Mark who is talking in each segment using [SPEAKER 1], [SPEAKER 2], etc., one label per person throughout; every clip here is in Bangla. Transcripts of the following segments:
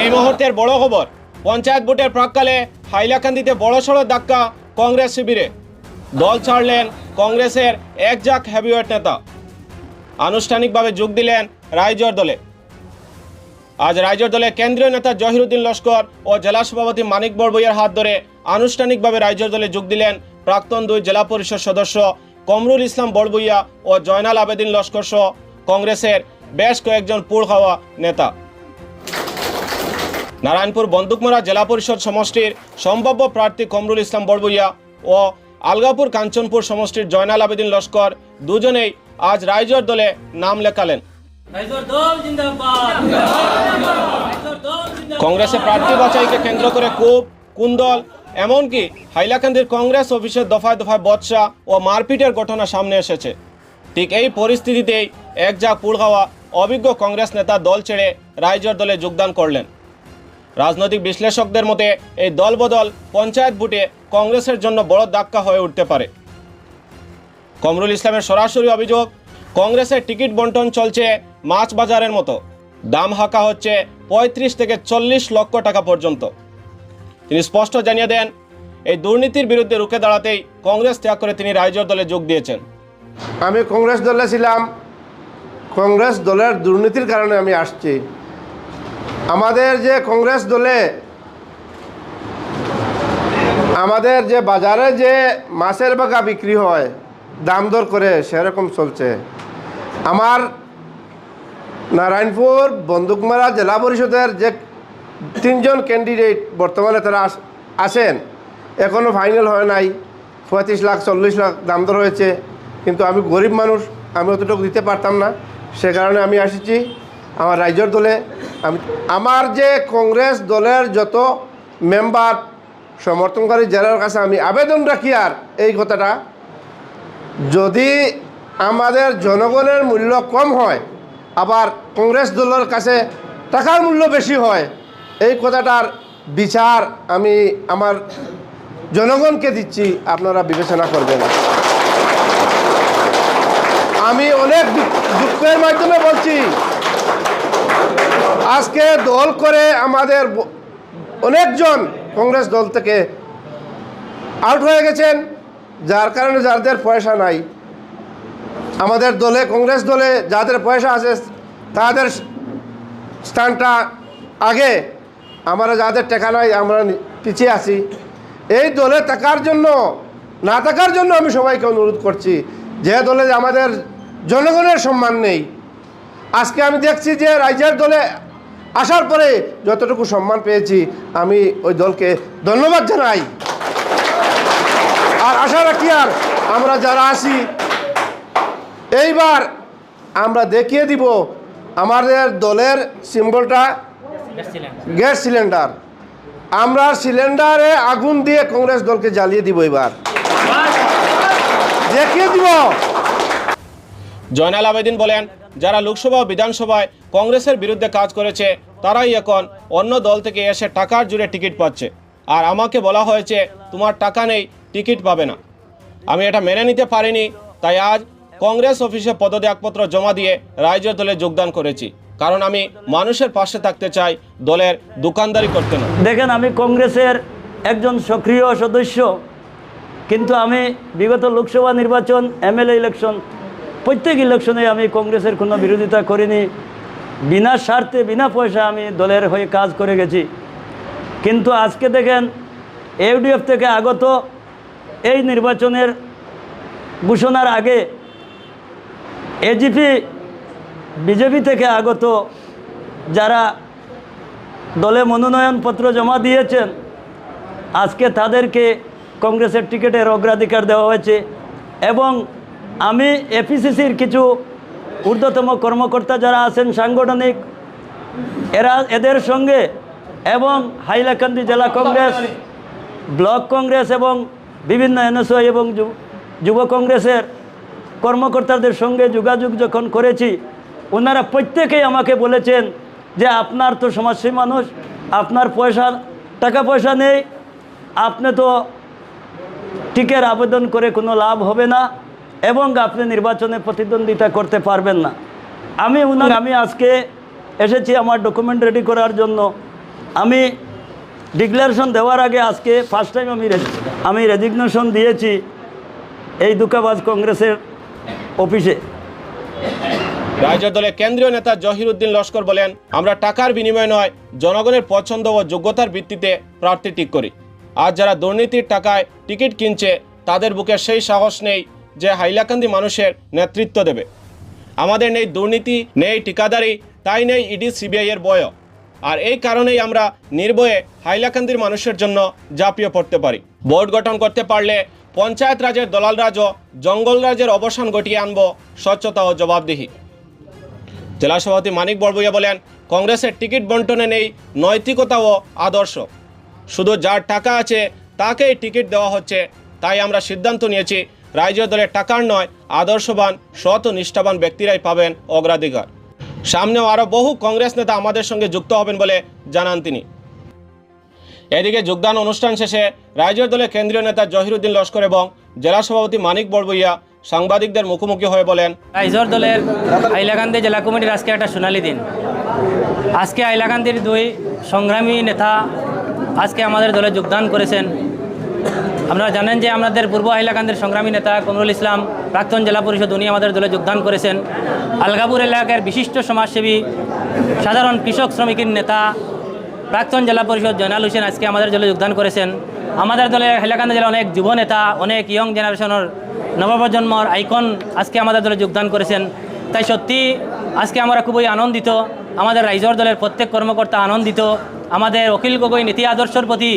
[SPEAKER 1] এই মুহূর্তের বড় খবর, পঞ্চায়েত ভোটের প্রাককালে হাইলাকান্দিতে বড়সড় ধাক্কা কংগ্রেস শিবিরে। দল ছাড়লেন কংগ্রেসের একজাক হেভিওয়েট নেতা। আনুষ্ঠানিকভাবে যোগ দিলেন রাইজর দলে। আজ রাইজর দলে কেন্দ্রীয় নেতা জহিরুদ্দিন লস্কর ও জেলা সভাপতি মানিক বড়বইয়ের হাত ধরে আনুষ্ঠানিকভাবে রাইজর দলে যোগ দিলেন প্রাক্তন দুই জেলা পরিষদ সদস্য কমরুল ইসলাম বড়বইয়া ও জয়নাল আবেদিন লস্কর সহ কংগ্রেসের বেশ কয়েকজন পুর খাওয়া নেতা। নারায়ণপুর বন্দুকমোড়া জেলা পরিষদ সমষ্টির সম্ভাব্য প্রার্থী কমরুল ইসলাম বড়বইয়া ও আলগাপুর কাঞ্চনপুর সমষ্টির জয়নাল আবেদিন লস্কর দুজনেই আজ রাইজর দলে নাম লেখালেন। কংগ্রেসে প্রার্থী বাছাইকে কেন্দ্র করে কূপ কুন্দল এমনকি হাইলাকান্দির কংগ্রেস অফিসের দফায় দফায় বৎসা ও মারপিটের ঘটনা সামনে এসেছে। ঠিক এই পরিস্থিতিতেই এক যা পুড়গাওয়া অভিজ্ঞ কংগ্রেস নেতা দল ছেড়ে রাইজর দলে যোগদান করলেন। রাজনৈতিক বিশ্লেষকদের মতে, এই দলবদল পঞ্চায়েত ভোটে কংগ্রেসের জন্য বড় ধাক্কা হয়ে উঠতে পারে। কমরুল ইসলামের সরাসরি অভিযোগ, কংগ্রেসের টিকিট বন্টন চলছে মাছ বাজারের মতো। দাম হাঁকা হচ্ছে পঁয়ত্রিশ থেকে চল্লিশ লক্ষ টাকা পর্যন্ত। তিনি স্পষ্ট জানিয়ে দেন, এই দুর্নীতির বিরুদ্ধে রুখে দাঁড়াতেই কংগ্রেস ত্যাগ করে তিনি রাইজর দলে যোগ দিয়েছেন।
[SPEAKER 2] আমি কংগ্রেস দলে ছিলাম। কংগ্রেস দলের দুর্নীতির কারণে আমি আসছি। আমাদের যে কংগ্রেস দলে, আমাদের যে বাজারে যে মাছের বাগা বিক্রি হয়, দাম দর করে সেরকম চলছে। আমার নারায়ণপুর বন্দুকমারা জেলা পরিষদের যে তিনজন ক্যান্ডিডেট বর্তমানে তারা আস- আছেন এখনও ফাইনাল হয় নাই। পঁয়ত্রিশ লাখ, চল্লিশ লাখ দাম দর হয়েছে। কিন্তু আমি গরিব মানুষ, আমি অতটুকু দিতে পারতাম না। সে কারণে আমি আসছি। আমার রাইজর দলে, আমি, আমার যে কংগ্রেস দলের যত মেম্বার সমর্থনকারী জেলার কাছে আমি আবেদন রাখি আর এই কথাটা, যদি আমাদের জনগণের মূল্য কম হয়, আবার কংগ্রেস দলের কাছে টাকার মূল্য বেশি হয়, এই কথাটার বিচার আমি আমার জনগণকে দিচ্ছি, আপনারা বিবেচনা করবেন। আমি অনেক দুঃখের মাধ্যমে বলছি আজকে দল করে আমাদের অনেকজন কংগ্রেস দল থেকে আউট হয়ে গেছেন, যার কারণে যাদের পয়সা নাই। আমাদের দলে, কংগ্রেস দলে যাদের পয়সা আছে, তাদের স্থানটা আগে। আমরা যাদের টাকা নাই, আমরা পিছিয়ে আছি। এই দলে থাকার জন্য, না থাকার জন্য আমি সবাইকে অনুরোধ করছি, যে দলে আমাদের জনগণের সম্মান নেই। আজকে আমি দেখছি যে রাজ্যের দলে আসার পরে যতটুকু সম্মান পেয়েছি আমি ওই দলকে ধন্যবাদ জানাই। আর আশা রাখি আর আমরা যারা আছি এইবার আমরা দেখিয়ে দিব আমাদের দলের সিম্বলটা গ্যাস সিলিন্ডার। আমরা সিলিন্ডারে আগুন দিয়ে কংগ্রেস দলকে জ্বালিয়ে দিব এবার। দেখিয়ে দিব।
[SPEAKER 1] জয়নাল আবেদিন বলেন যারা লোকসভা ও বিধানসভায় কংগ্রেসের বিরুদ্ধে কাজ করেছে, তারাই এখন অন্য দল থেকে এসে টাকার জুড়ে টিকিট পাচ্ছে। আর আমাকে বলা হয়েছে, তোমার টাকা নেই, টিকিট পাবে না। আমি এটা মেনে নিতে পারিনি, তাই আজ কংগ্রেস অফিসে পদত্যাগপত্র জমা দিয়ে রাইজর দলে যোগদান করেছি। কারণ আমি মানুষের পাশে থাকতে চাই, দলের দোকানদারি করতে না।
[SPEAKER 3] দেখেন, আমি কংগ্রেসের একজন সক্রিয় সদস্য, কিন্তু আমি বিগত লোকসভা নির্বাচন, এমএলএ ইলেকশন প্রত্যেক ইলেকশনে আমি কংগ্রেসের কোনো বিরোধিতা করিনি। বিনা স্বার্থে, বিনা পয়সা আমি দলের হয়ে কাজ করে গেছি। কিন্তু আজকে দেখেন ইউডিএফ থেকে আগত এই নির্বাচনের ঘোষণার আগে এজিপি বিজেপি থেকে আগত যারা দলে মনোনয়নপত্র জমা দিয়েছেন, আজকে তাদেরকে কংগ্রেসের টিকিটের অগ্রাধিকার দেওয়া হয়েছে এবং আমি এপিসিসির কিছু ঊর্ধ্বতম কর্মকর্তা যারা আছেন সাংগঠনিক, এরা এদের সঙ্গে এবং হাইলাকান্দি জেলা কংগ্রেস, ব্লক কংগ্রেস এবং বিভিন্ন এনএসওয়াই এবং যুব- কংগ্রেসের কর্মকর্তাদের সঙ্গে যোগাযোগ যখন করেছি, ওনারা প্রত্যেকেই আমাকে বলেছেন যে আপনার তো সমাজসেবী মানুষ, আপনার পয়সা, টাকা পয়সা নেই, আপনি তো টিকের আবেদন করে কোনো লাভ হবে না। এবং আপনি নির্বাচনে প্রতিদ্বন্দ্বিতা করতে পারবেন না। আমি উনার, আমি আজকে এসেছি আমার ডকুমেন্ট রেডি করার জন্য। আমি ডিক্লারেশন দেওয়ার আগে আজকে ফার্স্ট টাইম আমি আমি রেজিগনেশন দিয়েছি এই দুকাবাজ কংগ্রেসের অফিসে।
[SPEAKER 1] রাজ্য দলের কেন্দ্রীয় নেতা জহিরুদ্দিন লস্কর বলেন, আমরা টাকার বিনিময়ে নয়, জনগণের পছন্দ ও যোগ্যতার ভিত্তিতে প্রার্থী ঠিক করি। আজ যারা দুর্নীতির টাকায় টিকিট কিনছে, তাদের বুকে সেই সাহস নেই যে হাইলাকান্দি মানুষের নেতৃত্ব দেবে। আমাদের নেই দুর্নীতি, নেই ঠিকাদারি, তাই নেই ইডি, সিবিআই এর বয়। আর এই কারণেই আমরা নির্ভয়ে হাইলাকান্দির মানুষের জন্য ঝাঁপিয়ে পড়তে পারি। বোর্ড গঠন করতে পারলে পঞ্চায়েত রাজের দলাল রাজ জঙ্গল রাজের অবসান ঘটিয়ে আনব স্বচ্ছতা ও জবাবদিহি। জেলা সভাপতি মানিক বড়বইয়া বলেন, কংগ্রেসের টিকিট বন্টনে নেই নৈতিকতা ও আদর্শ। শুধু যার টাকা আছে তাকেই টিকিট দেওয়া হচ্ছে, তাই আমরা সিদ্ধান্ত নিয়েছি রাজ্য দলের টাকার নয়, আদর্শবান, সৎ নিষ্ঠাবান ব্যক্তিরাই পাবেন অগ্রাধিকার। সামনেও আরও বহু কংগ্রেস নেতা আমাদের সঙ্গে যুক্ত হবেন বলে জানান তিনি। এদিকে যোগদান অনুষ্ঠান শেষে রাজ্য দলের কেন্দ্রীয় নেতা জহিরুদ্দিন লস্কর এবং জেলা সভাপতি মানিক বড়বইয়া সাংবাদিকদের মুখোমুখি হয়ে বলেন,
[SPEAKER 4] রাইজর দলের হাইলাকান্দি জেলা কমিটির আজকে একটা সোনালি দিন। আজকে হাইলাকান্দির দুই সংগ্রামী নেতা আজকে আমাদের দলে যোগদান করেছেন। আপনারা জানেন যে আমাদের পূর্ব হাইলাকান্দির সংগ্রামী নেতা কমরুল ইসলাম প্রাক্তন জেলা পরিষদ উনি আমাদের দলে যোগদান করেছেন। আলগাপুর এলাকার বিশিষ্ট সমাজসেবী, সাধারণ কৃষক শ্রমিকের নেতা, প্রাক্তন জেলা পরিষদ জয়নাল হোসেন আজকে আমাদের দলে যোগদান করেছেন। আমাদের দলে হাইলাকান্দি জেলার অনেক যুব নেতা, অনেক ইয়ং জেনারেশনের নবপ্রজন্মর আইকন আজকে আমাদের দলে যোগদান করেছেন। তাই সত্যি আজকে আমরা খুবই আনন্দিত। আমাদের রাইজর দলের প্রত্যেক কর্মকর্তা আনন্দিত। আমাদের অখিল গগৈ নীতি আদর্শের প্রতি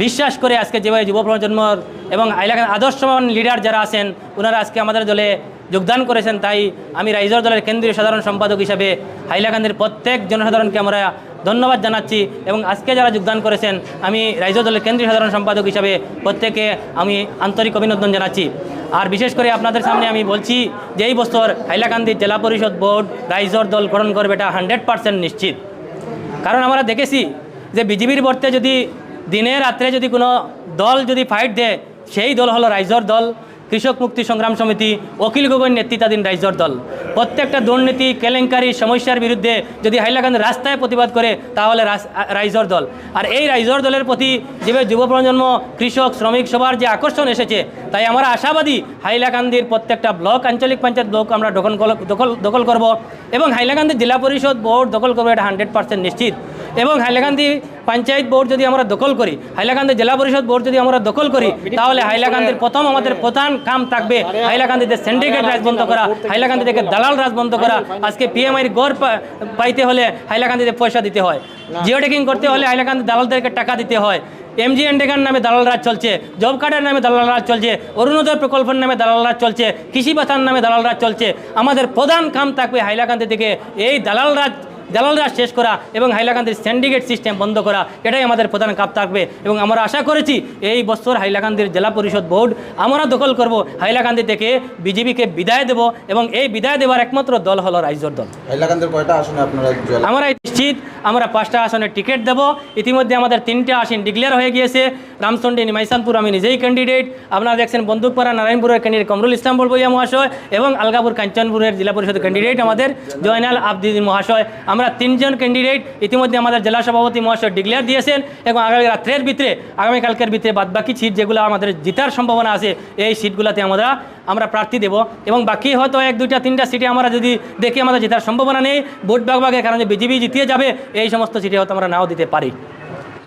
[SPEAKER 4] বিশ্বাস করে আজকে যেভাবে যুব প্রজন্মর এবং এলাকার আদর্শবান লিডার যারা আছেন ওনারা আজকে আমাদের দলে যোগদান করেছেন। তাই আমি রাইজর দলের কেন্দ্রীয় সাধারণ সম্পাদক হিসাবে হাইলাকান্দির প্রত্যেক জনসাধারণকে আমরা ধন্যবাদ জানাচ্ছি এবং আজকে যারা যোগদান করেছেন, আমি রাইজর দলের কেন্দ্রীয় সাধারণ সম্পাদক হিসাবে প্রত্যেকে আমি আন্তরিক অভিনন্দন জানাচ্ছি। আর বিশেষ করে আপনাদের সামনে আমি বলছি যে এই বছর হাইলাকান্দি জেলা পরিষদ বোর্ড রাইজর দল গঠন করবে এটা হান্ড্রেড পার্সেন্ট নিশ্চিত। কারণ আমরা দেখেছি যে বিজেপির বর্তে যদি দিনে রাত্রে যদি কোনো দল যদি ফাইট দেয়, সেই দল হলো রাইজর দল। কৃষক মুক্তি সংগ্রাম সমিতি, অখিল গগৈ নেতৃত্বাধীন রাইজর দল। প্রত্যেকটা দুর্নীতি, কেলেঙ্কারি, সমস্যার বিরুদ্ধে যদি হাইলাকান্দি রাস্তায় প্রতিবাদ করে, তাহলে রাইজর দল। আর এই রাইজর দলের প্রতি যেভাবে যুব প্রজন্ম, কৃষক, শ্রমিক সবার যে আকর্ষণ এসেছে, তাই আমরা আশাবাদী হাইলাকান্দির প্রত্যেকটা ব্লক, আঞ্চলিক পঞ্চায়েত ব্লক আমরা দখল দখল দখল করব এবং হাইলাকান্দি জেলা পরিষদ বোর্ড দখল করব এটা হান্ড্রেড পার্সেন্ট নিশ্চিত। এবং হাইলাকান্দি পঞ্চায়েত বোর্ড যদি আমরা দখল করি, হাইলাকান্দি জেলা পরিষদ বোর্ড যদি আমরা দখল করি, তাহলে হাইলাকান্দির প্রথম আমাদের প্রধান কাম থাকবে হাইলাকান্দিতে সিন্ডিকেট রাজ বন্ধ করা, হাইলাকান্দি থেকে দালাল রাজ বন্ধ করা, আজকে পিএমআইয়ের গড় পাইতে হলে হাইলাকান্দিতে পয়সা দিতে হয়। জিও টেকিং করতে হলে হাইলাকান্দি দালালদেরকে টাকা দিতে হয়। এমজি এন্ডেকার নামে দালাল রাজ চলছে জব কার্ডের নামে দালাল রাজ চলছে, অরুণোদয় প্রকল্পের নামে দালাল রাজ চলছে, কৃষি ভাতার নামে দালাল রাজ চলছে। আমাদের প্রধান কাম থাকবে হাইলাকান্দি থেকে এই দালাল রাজ দালাল রাজ শেষ করা এবং হাইলাকান্দির সিন্ডিকেট সিস্টেম বন্ধ করা এটাই আমাদের প্রধান কাপ থাকবে। এবং আমরা আশা করেছি এই বছর হাইলাকান্দির জেলা পরিষদ বোর্ড আমরা দখল করব। হাইলাকান্দি থেকে বিজেপিকে বিদায় দেব এবং এই বিদায় দেওয়ার একমাত্র দল হলো রাইজর দল।
[SPEAKER 5] হাইলাকান্দির কয়টা আসনে আপনারা
[SPEAKER 4] আমরা নিশ্চিত আমরা পাঁচটা আসনের টিকিট দেব। ইতিমধ্যে আমাদের তিনটা আসন ডিক্লেয়ার হয়ে গিয়েছে। রামচন্ডী নিমাইসানপুর আমি নিজেই ক্যান্ডিডেট আপনারা দেখছেন বন্দুকপাড়া নারায়ণপুরের ক্যান্ডিডেট কমরুল ইসলাম বলবইয়া মহাশয় এবং আলগাপুর কাঞ্চনপুরের জেলা পরিষদের ক্যান্ডিডেট আমাদের জয়নাল আবদিন মহাশয়। আমরা তিনজন ক্যান্ডিডেট ইতিমধ্যে আমাদের জেলা সভাপতি মহাশয় ডিক্লেয়ার দিয়েছেন এবং আগামী রাত্রের ভিতরে আগামীকালকের ভিতরে বাদ বাকি সিট যেগুলো আমাদের জিতার সম্ভাবনা আছে, এই সিটগুলোতে আমরা আমরা প্রার্থী দেব। এবং বাকি হয়তো এক, দুইটা, তিনটা সিটে আমরা যদি দেখি আমাদের জেতার সম্ভাবনা নেই, ভোট ভাগ ভাগের কারণে বিজেপি জিতিয়ে যাবে, এই সমস্ত সিটে হয়তো আমরা নাও দিতে পারি।